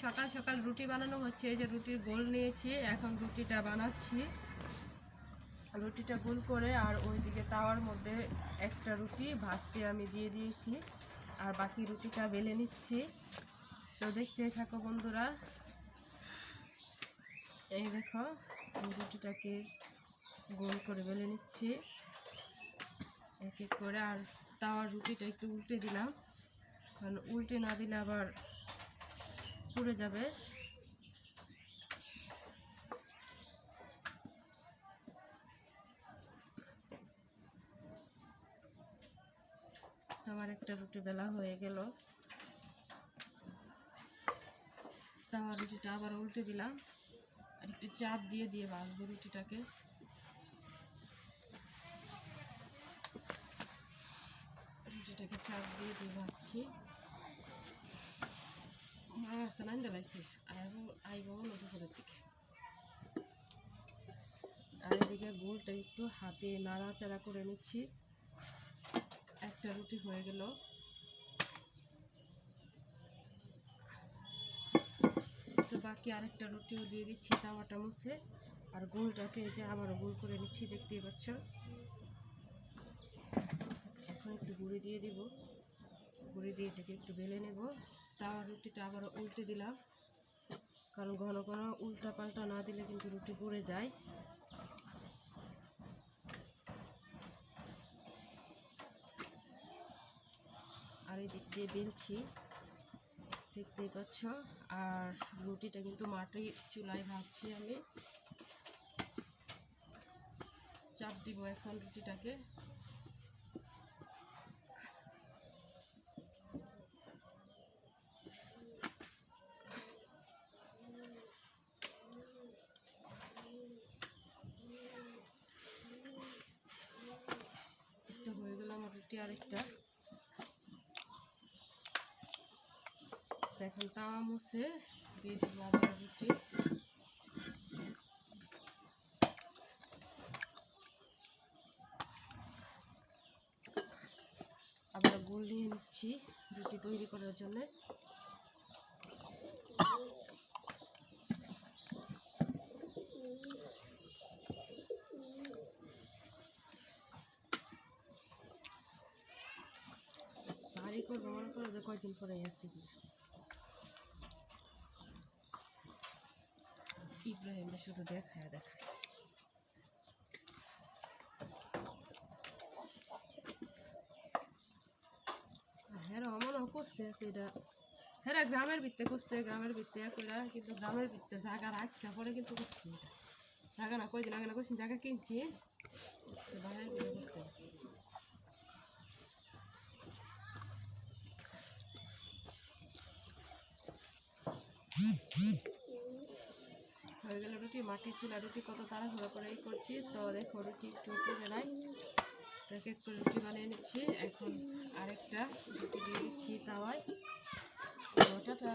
সকাল সকাল রুটি বানানো হচ্ছে, এই যে রুটির গোল নিয়েছি, এখন রুটিটা বানাচ্ছি। রুটিটা গোল করে আর ওইদিকে তাওয়ার মধ্যে একটা রুটি ভাজতে আমি দিয়ে দিয়েছি, আর বাকি রুটিটা বেলে নিচ্ছি। তো দেখতে থাকো বন্ধুরা, এই দেখো রুটিটাকে গোল করে বেলে নিচ্ছি। এক এক করে, আর তাওয়ার রুটিটা একটু উল্টে দিলাম, কারণ উল্টে না দিলে আবার পুড়ে যাবে। আমার একটা রুটি বেলা হয়ে গেল। তাওয়ার রুটিটা আবার উল্টে দিলাম। আর একটু চাপ দিয়ে দিয়ে ভাজবো রুটিটাকে। রুটিটাকে চাপ দিয়ে দিয়ে ভাজছি। মা আছে না জ্বালাইছে আর আইব দুপুরের দিকে আর এদিকে গোলটা একটু হাতে নাড়াচাড়া করে নিচ্ছি একটা রুটি হয়ে গেল তো বাকি আরেকটা রুটিও দিয়ে দিচ্ছি তাওয়াটা মুছে আর গোলটাকে এই যে আবারও গোল করে নিচ্ছি দেখতেই পাচ্ছ এখন একটু গুঁড়ি দিয়ে দিব গুঁড়ি দিয়ে এটাকে একটু বেলে নেব তাওয়ার রুটিটা আবার উল্টে দিলাম। কারণ ঘন ঘন উল্টা পাল্টা না দিলে কিন্তু রুটি পড়ে যায়। আর এই দিক দিয়ে বেলছি, দেখতেই পাচ্ছ। আর রুটিটা কিন্তু মাটি চুলায় ভাজছি আমি। চাপ দিব এখন রুটিটাকে একটা হয়ে গেল আমার রুটি আরেকটা। এখন তাওয়া মুছে দিয়ে দিব আবার রুটি। আবার গোল নিয়ে নিচ্ছি রুটি তৈরি করার জন্য। ভারী করব করো যে কয়দিন পরে আসছি দেখায় দেখায়। হ্যাঁ করতে এটা। হ্যাঁ গ্রামের ভিত্তে করছে গ্রামের ভিত্তে করে, কিন্তু গ্রামের ভিত্তে জায়গা রাখতে, পরে কিন্তু করছি জায়গা না, কয়দিন আগে না করছি জায়গা কিনছি। বাইরের ভিতরে করতে হয়ে গেল রুটি, মাটির চুলা, রুটি কত তাড়াহুড়ো করে এই করছি। তো দেখো, রুটি একটু উপরে এক এক করে রুটি বানিয়ে নিচ্ছি। এখন আরেকটা রুটি দিয়ে দিচ্ছি তাওয়ায়। টাটা।